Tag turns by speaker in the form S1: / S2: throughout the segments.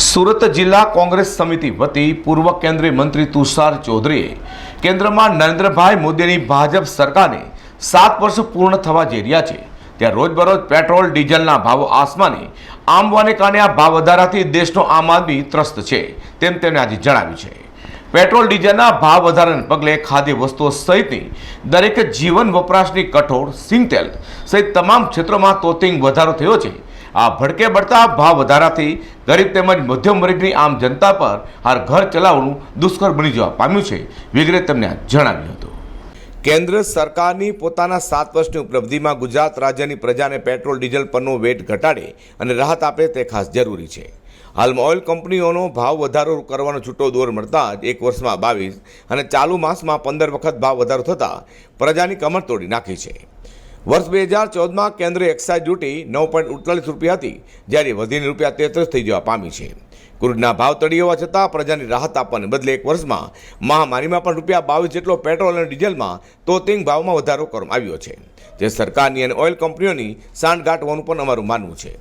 S1: સુરત જિલ્લા કોંગ્રેસ સમિતિ વતી પૂર્વ કેન્દ્રીય મંત્રી તુષાર ચૌધરીએ કેન્દ્રમાં નરેન્દ્રભાઈ મોદીની ભાજપ સરકારને સાત વર્ષ પૂર્ણ થવા જઈ રહ્યા છે. ત્યાં રોજબરોજ પેટ્રોલ, ડીઝલના ભાવો આસમાને આંબવાને કારણે આ ભાવ વધારાથી દેશનો આમ આદમી ત્રસ્ત છે તેમ તેમણે આજે જણાવ્યું છે. પેટ્રોલ, ડીઝલના ભાવ વધારાને પગલે ખાદ્ય વસ્તુઓ સહિતની દરેક જીવન વપરાશની કઠોળ, સિંગતેલ સહિત તમામ ક્ષેત્રોમાં તોતિંગ વધારો થયો છે. આ ભડકે બળતા ભાવ વધારાથી ગરીબ તેમજ મધ્યમ વર્ગની આમ જનતા પર હાર ઘર ચલાવવાનું દુષ્કર બની જવા પામ્યું છે. વગેરે તેમને જણાવ્યું હતું. કેન્દ્ર સરકારની પોતાના સાત વર્ષની ઉપલબ્ધિમાં ગુજરાત રાજ્યની પ્રજાને પેટ્રોલ, ડીઝલ પરનો વેટ ઘટાડે અને રાહત આપે તે ખાસ જરૂરી છે. હાલમાં ઓઇલ કંપનીઓનો ભાવ વધારો કરવાનો છૂટો દોર મળતા જ એક વર્ષમાં બાવીસ અને ચાલુ માસમાં પંદર વખત ભાવ વધારો થતાં પ્રજાની કમર તોડી નાખી છે. વર્ષ બે હજાર ચૌદમાં કેન્દ્રીય એક્સાઇઝ ડ્યુટી નવ પોઈન્ટ ઉડતાલીસ રૂપિયા હતી, જ્યારે વધીને રૂપિયા તેત્રીસ થઈ જવા પામી છે. ક્રૂડના ભાવ તળી હોવા છતાં પ્રજાની રાહત આપવાને બદલે એક વર્ષમાં મહામારીમાં પણ રૂપિયા બાવીસ જેટલો પેટ્રોલ અને ડીઝલમાં તોતિંગ ભાવમાં વધારો કરવામાં આવ્યો છે, જે સરકારની અને ઓઇલ કંપનીઓની સાંઠગાંઠ હોવાનું પણ અમારું માનવું છે.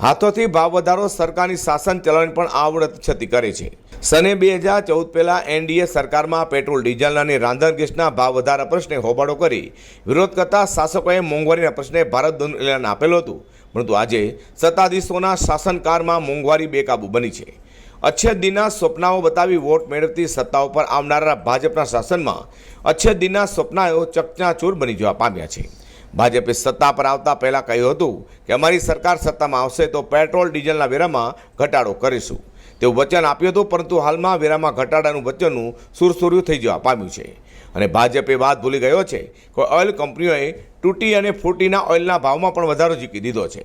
S1: હાથોથી ભાવ વધારો સરકારની શાસન ચલાવવાની પણ આવડત છતી કરે છે. સને બે હજાર ચૌદ પહેલાં એનડીએ સરકારમાં પેટ્રોલ, ડીઝલ અને રાંધણ ગેસના ભાવ વધારા પ્રશ્ને હોબાળો કરી વિરોધ કરતા શાસકોએ મોંઘવારીના પ્રશ્ને ભારત બંધ એલાન આપેલું હતું. પરંતુ આજે સત્તાધીશોના શાસનકાળમાં મોંઘવારી બેકાબુ બની છે. અચ્છેદીના સ્વપ્નાઓ બતાવી વોટ મેળવતી સત્તા ઉપર આવનારા ભાજપના શાસનમાં અચ્છેદીના સ્વપ્નાઓ ચકચાચૂર બની જવા પામ્યા છે. ભાજપે સત્તા પર આવતા પહેલાં કહ્યું હતું કે અમારી સરકાર સત્તામાં આવશે તો પેટ્રોલ, ડીઝલના વેરામાં ઘટાડો કરીશું. તેવું વચન આપ્યું હતું, પરંતુ હાલમાં વેરામાં ઘટાડાનું વચનનું સુરસુર્યું થઈ જવા પામ્યું છે. અને ભાજપે વાત ભૂલી ગયો છે કે ઓઇલ કંપનીઓએ તૂટી અને ફૂટીના ઓઇલના ભાવમાં પણ વધારો ઝીકી દીધો છે.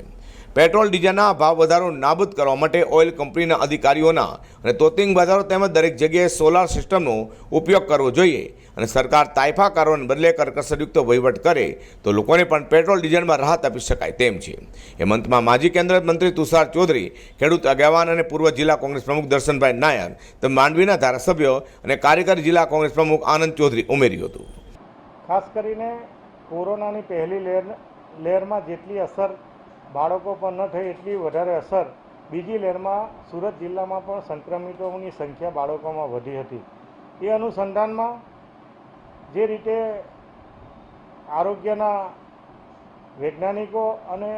S1: પેટ્રોલ, ડીઝલના ભાવ વધારો નાબૂદ કરવા માટે ઓઇલ કંપનીના અધિકારીઓના અને તોતિંગ વધારો તેમજ દરેક જગ્યાએ સોલાર સિસ્ટમનો ઉપયોગ કરવો જોઈએ. અને સરકાર તાઇફાકારોને બદલે કરકસરયુક્ત વહીવટ કરે, તો લોકોને પણ પેટ્રોલ, ડીઝલમાં રાહત આપી શકાય તેમ છે. હેમંતમાં માજી કેન્દ્રીય મંત્રી તુષાર ચૌધરી, ખેડૂત આગેવાન અને પૂર્વ જિલ્લા કોંગ્રેસ પ્રમુખ દર્શનભાઈ નાયર, તો માંડવીના ધારાસભ્યો અને કાર્યકારી જિલ્લા કોંગ્રેસ પ્રમુખ આનંદ ચૌધરી ઉમેર્યું હતું.
S2: ખાસ કરીને કોરોનાની પહેલી લહેર લહેરમાં જેટલી અસર બાળકો પર ન થઈ, એટલી વધારે અસર બીજી લહેરમાં સુરત જિલ્લામાં પણ સંક્રમિતોની સંખ્યા બાળકોમાં વધી હતી. એ અનુસંધાનમાં જે રીતે આરોગ્યના વૈજ્ઞાનિકો અને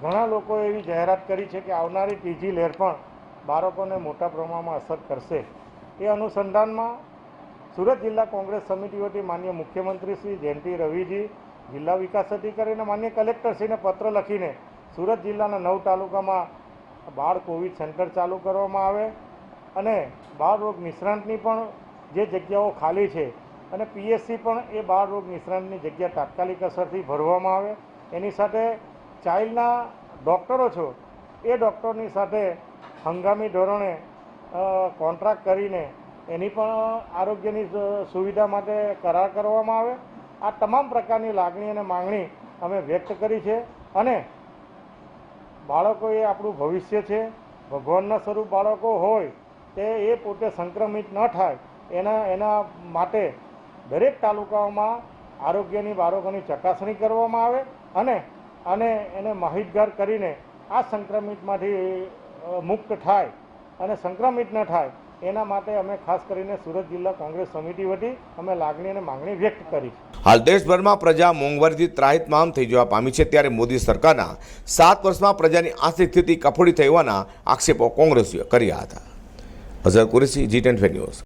S2: ઘણા લોકોએ એવી જાહેરાત કરી છે કે આવનારી ત્રીજી લહેર પણ બાળકોને મોટા પ્રમાણમાં અસર કરશે. એ અનુસંધાનમાં સુરત જિલ્લા કોંગ્રેસ સમિતિ વતી માન્ય મુખ્યમંત્રી શ્રી જયંતિ રવિજી, જિલ્લા વિકાસ અધિકારી અને માન્ય કલેક્ટરશ્રીને પત્ર લખીને સુરત જિલ્લાના નવ તાલુકામાં બાળ કોવિડ સેન્ટર ચાલુ કરવામાં આવે અને બાળ રોગ નિષ્ણાંતની પણ જે જગ્યાઓ ખાલી છે અને પીએસસી પણ એ બાળ રોગ નિષ્ણાંતની જગ્યા તાત્કાલિક અસરથી ભરવામાં આવે. એની સાથે ચાઇલ્ડના ડૉક્ટરો છો, એ ડૉક્ટરની સાથે હંગામી ધોરણે કોન્ટ્રાક્ટ કરીને એની પણ આરોગ્યની સુવિધા માટે કરાર કરવામાં આવે. આ તમામ પ્રકારની લાગણી અને માંગણી અમે વ્યક્ત કરી છે અને બાળકો એ આપણું ભવિષ્ય છે. ભગવાનના સ્વરૂપ બાળકો હોય તે એ પોતે સંક્રમિત ન થાય. એના એના માટે દરેક તાલુકાઓમાં આરોગ્યની બાળકોની ચકાસણી કરવામાં આવે અને અને એને માહિતગાર કરીને આ સંક્રમિતમાંથી મુક્ત થાય અને સંક્રમિત ન થાય એના માટે અમે ખાસ કરીને સુરત જિલ્લા કોંગ્રેસ સમિતિ વતી અમે લાગણી અને માંગણી વ્યક્ત કરી
S1: હાલ દેશભરમાં પ્રજા મોંઘવારીથી ત્રાહિતમામ થઈ જવા પામી છે ત્યારે મોદી સરકારના સાત વર્ષમાં પ્રજાની આર્થિક સ્થિતિ કફોડી થઈ હોવાના આક્ષેપો કોંગ્રેસે કર્યા હતા. Azhar Qureshi, G ten news.